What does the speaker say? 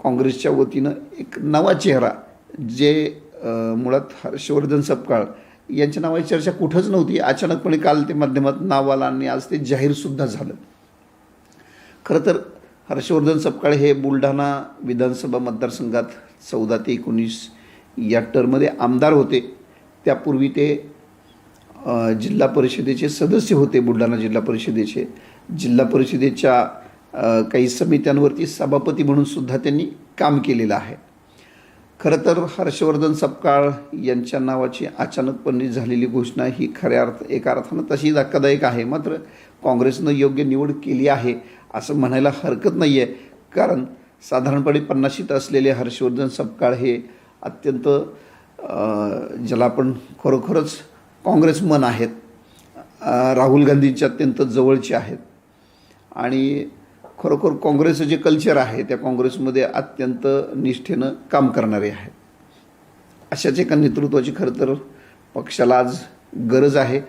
काँग्रेसच्या वतीनं एक नवा चेहरा जे मुळात हर्षवर्धन सपकाळ यांच्या नावाची चर्चा कुठंच नव्हती. अचानकपणे काल ते माध्यमात नाव आलं आणि आज ते जाहीरसुद्धा झालं. खरं तर हर्षवर्धन सपकाळ हे बुलढाणा विधानसभा मतदारसंघात चौदा ते एकोणीस या टर्ममध्ये आमदार होते. त्यापूर्वी ते जिल्हा परिषदेचे सदस्य होते बुलढाणा जिल्हा परिषदेचे. जिल्हा परिषदेच्या काही समित्यांवरती सभापती म्हणून सुद्धा त्यांनी काम केलेलं आहे. खरं तर हर्षवर्धन सपकाळ यांच्या नावाची अचानकपणे झालेली घोषणा ही खऱ्या अर्थ एका अर्थानं तशी धक्कादायक आहे. मात्र काँग्रेसनं योग्य निवड केली आहे असं म्हणायला हरकत नाही आहे कारण साधारणपणे पन्नाशीत असलेले हर्षवर्धन सपकाळ हे अत्यंत ज्याला आपण खरोखरच काँग्रेस मन आहेत राहुल गांधींच्या अत्यंत जवळचे आहेत. आणि खरोखर काँग्रेसचं जे कल्चर आहे त्या काँग्रेसमध्ये अत्यंत निष्ठेनं काम करणारे आहेत. अशाच एका नेतृत्वाची खरं तर पक्षाला आज गरज आहे.